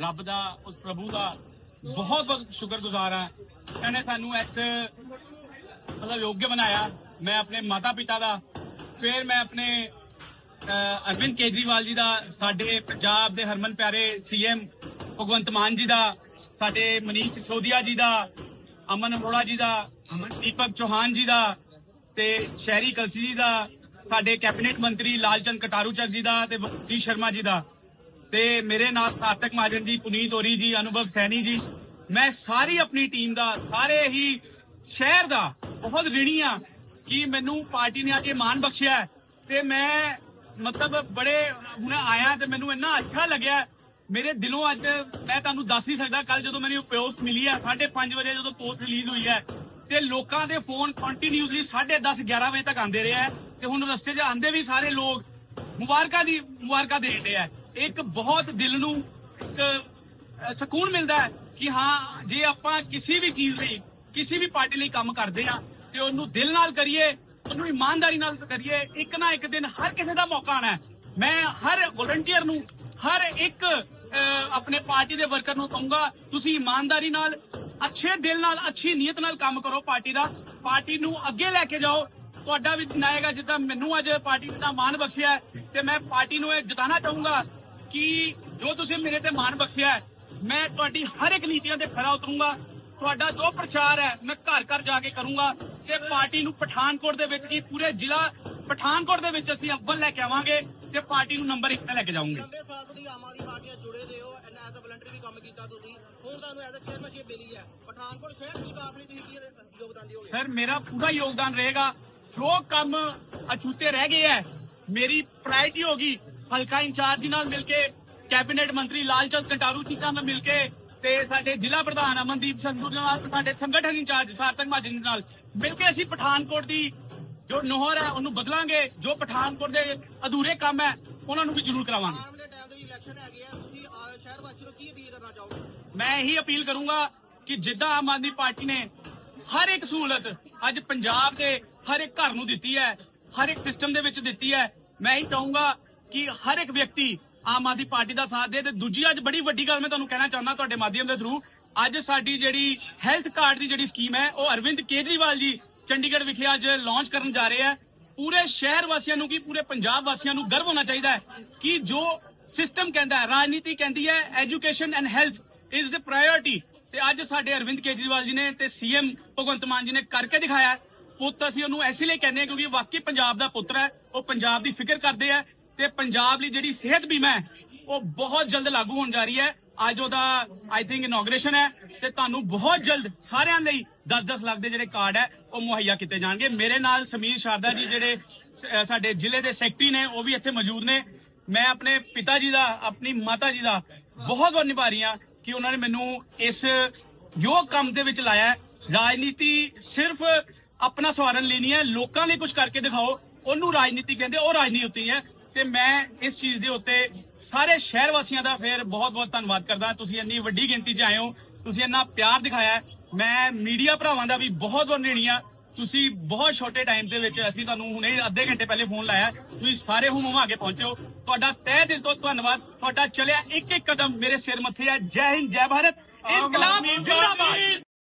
ਰੱਬ ਦਾ, ਉਸ ਪ੍ਰਭੂ ਦਾ ਬਹੁਤ ਬਹੁਤ ਸ਼ੁਕਰਗੁਜ਼ਾਰ ਹਾਂ। ਇਹਨੇ ਸਾਨੂੰ ਇਸ, ਮਤਲਬ ਯੋਗਯ ਬਣਾਇਆ। ਮੈਂ ਆਪਣੇ ਮਾਤਾ ਪਿਤਾ ਦਾ, ਫਿਰ ਮੈਂ ਆਪਣੇ ਅਰਵਿੰਦ ਕੇਜਰੀਵਾਲ ਜੀ ਦਾ, ਸਾਡੇ ਪੰਜਾਬ ਦੇ ਹਰਮਨ ਪਿਆਰੇ ਸੀਐਮ ਭਗਵੰਤ ਮਾਨ ਜੀ ਦਾ, ਸਾਡੇ ਮਨੀਸ਼ ਸਿਸੋਦੀਆ ਜੀ ਦਾ, ਅਮਨ ਅਰੋੜਾ ਜੀ ਦਾ, ਦੀਪਕ ਚੌਹਾਨ ਜੀ ਦਾ ਤੇ ਸ਼ਹਿਰੀ ਕਲਸੀ ਜੀ ਦਾ, ਸਾਡੇ ਕੈਬਨਿਟ ਮੰਤਰੀ ਲਾਲਚੰਦ ਕਟਾਰੂ ਚੱਕ ਜੀ ਦਾ ਤੇ ਜੀ ਸ਼ਰਮਾ ਜੀ ਦਾ। ਤੇ ਮੇਰੇ ਨਾਲ ਸਾਰਥਕ ਮਹਾਜਨ ਜੀ ਪੁਨੀਤ ਹੋਰੀ ਜੀ, ਅਨੁਭਵ ਸੈਣੀ ਜੀ। ਮੈਂ ਸਾਰੀ ਆਪਣੀ ਟੀਮ ਦਾ, ਸਾਰੇ ਹੀ ਸ਼ਹਿਰ ਦਾ ਬਹੁਤ ਰਿਣੀ ਆ ਕਿ ਮੈਨੂੰ ਪਾਰਟੀ ਨੇ ਅੱਜ ਇਹ ਮਾਣ ਬਖਸ਼ਿਆ ਤੇ ਮੈਂ ਮਤਲਬ ਬੜੇ ਹੁਣ ਆਇਆ ਤੇ ਮੈਨੂੰ ਇੰਨਾ ਅੱਛਾ ਲੱਗਿਆ। ਮੇਰੇ ਦਿਲੋਂ ਅੱਜ ਮੈਂ ਤੁਹਾਨੂੰ ਦੱਸ ਨਹੀਂ ਸਕਦਾ ਕੱਲ ਜਦੋਂ ਮੈਨੂੰ ਪੋਸਟ ਮਿਲੀ ਹੈ 5:30 ਵਜੇ ਜਦੋਂ ਪੋਸਟ ਰਿਲੀਜ਼ ਹੋਈ ਹੈ, ਤੇ ਲੋਕਾਂ ਦੇ ਫੋਨ ਕੰਟੀਨਿਊਸਲੀ 10:30 11 ਵਜੇ ਤੱਕ ਆਉਂਦੇ ਰਹੇ ਤੇ ਹੁਣ ਰਸਤੇ 'ਚ ਆਂਦੇ ਵੀ ਸਾਰੇ ਲੋਕ ਮੁਬਾਰਕਾਂ ਦੀ ਮੁਬਾਰਕਾਂ ਦੇ ਰਹੇ ਆ ਇੱਕ ਬਹੁਤ ਦਿਲ ਨੂੰ ਇੱਕ ਸਕੂਨ ਮਿਲਦਾ ਹੈ ਕਿ ਹਾਂ, ਜੇ ਆਪਾਂ ਕਿਸੇ ਵੀ ਚੀਜ਼ ਲਈ, ਕਿਸੇ ਵੀ ਪਾਰਟੀ ਲਈ ਕੰਮ ਕਰਦੇ ਆ ਤੇ ਉਹਨੂੰ ਦਿਲ ਨਾਲ ਕਰੀਏ, ਉਹਨੂੰ ਇਮਾਨਦਾਰੀ ਨਾਲ ਕਰੀਏ, ਇੱਕ ਨਾ ਇੱਕ ਦਿਨ ਹਰ ਕਿਸੇ ਦਾ ਮੌਕਾ ਆਣਾ ਮੈਂ ਹਰ ਵੋਲੰਟੀਅਰ ਨੂੰ, ਹਰ ਇੱਕ ਆਪਣੇ ਪਾਰਟੀ ਦੇ ਵਰਕਰ ਨੂੰ ਕਹੂੰਗਾ, ਤੁਸੀਂ ਇਮਾਨਦਾਰੀ ਨਾਲ, ਅੱਛੇ ਦਿਲ ਨਾਲ, ਅੱਛੀ ਨੀਅਤ ਨਾਲ ਕੰਮ ਕਰੋ ਪਾਰਟੀ ਦਾ। ਪਾਰਟੀ ਨੂੰ ਅੱਗੇ ਲੈ ਕੇ ਜਾਓ। ਤੁਹਾਡਾ ਵੀ ਦਿਨ ਆਏਗਾ ਜਿੱਦਾਂ ਮੈਨੂੰ ਅੱਜ ਪਾਰਟੀ ਦਾ ਮਾਣ ਬਖਸ਼ਿਆ ਤੇ ਮੈਂ ਪਾਰਟੀ ਨੂੰ ਇਹ ਜਤਾਣਾ ਚਾਹੂੰਗਾ ਕਿ ਜੋ ਤੁਸੀਂ ਮੇਰੇ ਤੇ ਮਾਣ ਬਖਸ਼ਿਆ ਮੈਂ ਤੁਹਾਡੀ ਹਰ ਇੱਕ ਨੀਤੀਆਂ ਤੇ ਖਰਾ ਉਤਰੂੰਗਾ। ਤੁਹਾਡਾ ਜੋ ਪ੍ਰਚਾਰ ਹੈ ਮੈਂ ਘਰ ਘਰ ਜਾ ਕੇ ਕਰੂੰਗਾ। ਤੇ ਪਾਰਟੀ ਨੂੰ ਪਠਾਨਕੋਟ ਦੇ ਵਿੱਚ ਕੀ ਪੂਰੇ ਜ਼ਿਲ੍ਹਾ ਪਠਾਨਕੋਟ ਦੇ ਵਿੱਚ ਅਸੀਂ ਅੱਵਲ ਲੈ ਕੇ ਆਵਾਂਗੇ ਤੇ ਪਾਰਟੀ ਨੂੰ ਨੰਬਰ 1 ਤੇ ਲੈ ਕੇ ਜਾਵਾਂਗੇ ਲੰਬੇ ਸਾਲ ਤੋਂ ਤੁਸੀਂ ਆਮ ਆਦਮੀ ਪਾਰਟੀ ਨਾਲ ਜੁੜੇ ਦੇ ਹੋ ਐਂਡ ਐਜ਼ ਅ ਵਲੰਟਰੀ ਵੀ ਕੰਮ ਕੀਤਾ ਤੁਸੀਂ। ਹੁਣ ਤੁਹਾਨੂੰ ਐਜ਼ ਅ ਚੇਅਰਮੈਨਸ਼ਿਪ ਮਿਲੀ ਹੈ। ਪਠਾਨਕੋਟ ਸ਼ਹਿਰ ਦੇ ਵਿਕਾਸ ਲਈ ਤੁਸੀਂ ਕੀ ਯੋਗਦਾਨ ਦਿਓਗੇ? ਸਰ ਮੇਰਾ ਪੂਰਾ ਯੋਗਦਾਨ ਰਹੇਗਾ। ਜੋ ਕੰਮ ਅਛੂਤੇ ਰਹਿ ਗਏ ਹੈ ਮੇਰੀ ਪ੍ਰਾਇੋਰਟੀ ਹੋਗੀ ਹਲਕਾ ਇੰਚਾਰਜ ਨਾਲ ਮਿਲ ਕੇ ਕੈਬਨਿਟ ਮੰਤਰੀ ਲਾਲਚੰਦ ਕੰਟਾਰੂ ਜੀ ਨਾਲ ਮਿਲ ਕੇ ਤੇ ਸਾਡੇ ਜ਼ਿਲ੍ਹਾ ਪ੍ਰਧਾਨ ਅਮਨਦੀਪ ਸੰਧੂ ਨਾਲ ਸਾਡੇ ਸੰਗਠਨ ਇੰਚਾਰਜ ਸਾਰਤਕ ਮਹਾਜਨ ਦੇ ਨਾਲ ਮਿਲ ਕੇ ਅਸੀਂ ਪਠਾਨਕੋਟ ਦੀ ਜੋ ਨੋਹਰ ਹੈ ਉਹਨੂੰ ਬਦਲਾਂਗੇ। ਜੋ ਪਠਾਨਕੋਟ ਦੇ ਅਧੂਰੇ ਕੰਮ ਹੈ ਉਹਨਾਂ ਨੂੰ ਵੀ ਜ਼ਰੂਰ ਕਰਾਵਾਂਗੇ। ਆਉਣ ਵਾਲੇ ਟਾਈਮ ਦੇ ਵੀ ਇਲੈਕਸ਼ਨ ਹੈਗੇ ਆ। ਤੁਸੀਂ ਆ, ਸ਼ਹਿਰ ਵਾਸੀਆਂ ਨੂੰ ਕੀ ਅਪੀਲ ਕਰਨਾ ਚਾਹੋਗੇ? ਮੈਂ ਇਹੀ ਅਪੀਲ ਕਰੂੰਗਾ ਕਿ ਜਿੱਦਾਂ ਆਮ ਆਦਮੀ ਪਾਰਟੀ ਨੇ ਹਰ ਇੱਕ ਸਹੂਲਤ ਅੱਜ ਪੰਜਾਬ ਦੇ ਹਰ ਇੱਕ ਘਰ ਨੂੰ ਦਿੱਤੀ ਹੈ ਹਰ ਇੱਕ ਸਿਸਟਮ ਦੇ ਵਿੱਚ ਦਿੱਤੀ ਹੈ ਮੈਂ ਇਹੀ ਚਾਹੂੰਗਾ ਕਿ ਹਰ ਇੱਕ ਵਿਅਕਤੀ ਆਮ ਆਦਮੀ ਪਾਰਟੀ ਦਾ ਸਾਥ ਦੇ ਤੇ ਦੂਜੀ ਅੱਜ ਬੜੀ ਵੱਡੀ ਗੱਲ ਮੈਂ ਤੁਹਾਨੂੰ ਕਹਿਣਾ ਚਾਹੁੰਦਾ ਤੁਹਾਡੇ ਮਾਧਿਅਮ ਦੇ ਥਰੂ ਅੱਜ ਸਾਡੀ ਜਿਹੜੀ ਹੈਲਥ ਕਾਰਡ ਦੀ ਜਿਹੜੀ ਸਕੀਮ ਹੈ, ਉਹ ਅਰਵਿੰਦ ਕੇਜਰੀਵਾਲ ਜੀ ਚੰਡੀਗੜ੍ਹ ਵਿਖੇ ਅੱਜ ਲਾਂਚ ਕਰਨ ਜਾ ਰਹੇ ਹੈ ਪੂਰੇ ਸ਼ਹਿਰ ਵਾਸੀਆਂ ਨੂੰ ਕੀ, ਪੂਰੇ ਪੰਜਾਬ ਵਾਸੀਆਂ ਨੂੰ ਗਰਵ ਹੋਣਾ ਚਾਹੀਦਾ ਹੈ ਕਿ ਜੋ ਸਿਸਟਮ ਕਹਿੰਦਾ ਹੈ, ਰਾਜਨੀਤੀ ਕਹਿੰਦੀ ਹੈ education and health is the priority ਤੇ ਅੱਜ ਸਾਡੇ ਅਰਵਿੰਦ ਕੇਜਰੀਵਾਲ ਜੀ ਨੇ ਤੇ ਸੀਐਮ ਭਗਵੰਤ ਮਾਨ ਜੀ ਨੇ ਕਰਕੇ ਦਿਖਾਇਆ। ਹੈ। ਪੁੱਤ ਅਸੀਂ ਉਹਨੂੰ ਐਸੇ ਲਈ ਕਹਿੰਦੇ ਹਾਂ ਕਿਉਂਕਿ ਵਾਕਈ ਪੰਜਾਬ ਦਾ ਪੁੱਤਰ ਹੈ, ਉਹ ਪੰਜਾਬ ਦੀ ਫਿਕਰ ਕਰਦੇ ਆ। ਤੇ ਪੰਜਾਬ ਲਈ ਜਿਹੜੀ ਸਿਹਤ ਬੀਮਾ ਹੈ, ਉਹ ਬਹੁਤ ਜਲਦ ਲਾਗੂ ਹੋਣ ਜਾ ਰਹੀ ਹੈ। ਅੱਜ ਉਹਦਾ ਆਈ ਥਿੰਕ ਇਨੋਗ੍ਰੇਸ਼ਨ ਹੈ ਤੇ ਤੁਹਾਨੂੰ ਬਹੁਤ ਜਲਦ ਸਾਰਿਆਂ ਲਈ 10-10 ਲੱਖ ਦੇ ਜਿਹੜੇ ਕਾਰਡ ਹੈ, ਉਹ ਮੁਹੱਈਆ ਕੀਤੇ ਜਾਣਗੇ। ਮੇਰੇ ਨਾਲ ਸਮੀਰ ਸ਼ਾਰਦਾ ਜੀ ਜਿਹੜੇ ਸਾਡੇ ਜ਼ਿਲ੍ਹੇ ਦੇ ਸੈਕਟਰੀ ਨੇ, ਉਹ ਵੀ ਇੱਥੇ ਮੌਜੂਦ ਨੇ। ਮੈਂ ਆਪਣੇ ਪਿਤਾ ਜੀ ਦਾ, ਆਪਣੀ ਮਾਤਾ ਜੀ ਦਾ ਬਹੁਤ ਬਹੁਤ ਨਿਭਾ ਰਹੀ ਹਾਂ ਕਿ ਉਹਨਾਂ ਨੇ ਮੈਨੂੰ ਇਸ ਯੋਗ ਕੰਮ ਦੇ ਵਿੱਚ ਲਾਇਆ ਰਾਜਨੀਤੀ ਸਿਰਫ ਆਪਣਾ ਸਵਾਰਨ ਲਈ ਨਹੀਂ ਹੈ, ਲੋਕਾਂ ਲਈ ਕੁਝ ਕਰਕੇ ਦਿਖਾਓ। ਉਹਨੂੰ ਰਾਜਨੀਤੀ ਕਹਿੰਦੇ, ਉਹ ਰਾਜਨੀਤੀ ਹੈ। ਤੇ ਮੈਂ ਇਸ ਚੀਜ਼ ਦੇ ਉੱਤੇ ਸਾਰੇ ਸ਼ਹਿਰ ਵਾਸੀਆਂ ਦਾ ਫੇਰ ਬਹੁਤ ਬਹੁਤ ਧੰਨਵਾਦ ਕਰਦਾ। ਤੁਸੀਂ ਇੰਨੀ ਵੱਡੀ ਗਿਣਤੀ 'ਚ ਆਏ ਹੋ ਤੁਸੀਂ ਇੰਨਾ ਪਿਆਰ ਦਿਖਾਇਆ। ਮੈਂ ਮੀਡੀਆ ਭਰਾਵਾਂ ਦਾ ਵੀ ਬਹੁਤ ਬਹੁਤ ऋणी ਹਾਂ। ਤੁਸੀਂ ਬਹੁਤ ਛੋਟੇ ਟਾਈਮ ਦੇ ਵਿੱਚ ਅਸੀਂ ਤੁਹਾਨੂੰ ਹੁਣੇ ਅੱਧੇ ਘੰਟੇ ਪਹਿਲੇ ਫੋਨ ਲਾਇਆ। ਤੁਸੀਂ ਸਾਰੇ ਹੁਮ ਹੁਮਾ ਕੇ ਪਹੁੰਚੇ ਹੋ। ਤੁਹਾਡਾ ਤਹਿ ਦਿਲ ਤੋਂ ਧੰਨਵਾਦ। ਤੁਹਾਡਾ ਚੱਲਿਆ ਇੱਕ ਇੱਕ ਕਦਮ ਮੇਰੇ ਸਿਰ ਮੱਥੇ ਹੈ ਜੈ ਹਿੰਦ ਜੈ ਭਾਰਤ। ਇਨਕਲਾਬ ਜ਼ਿੰਦਾਬਾਦ।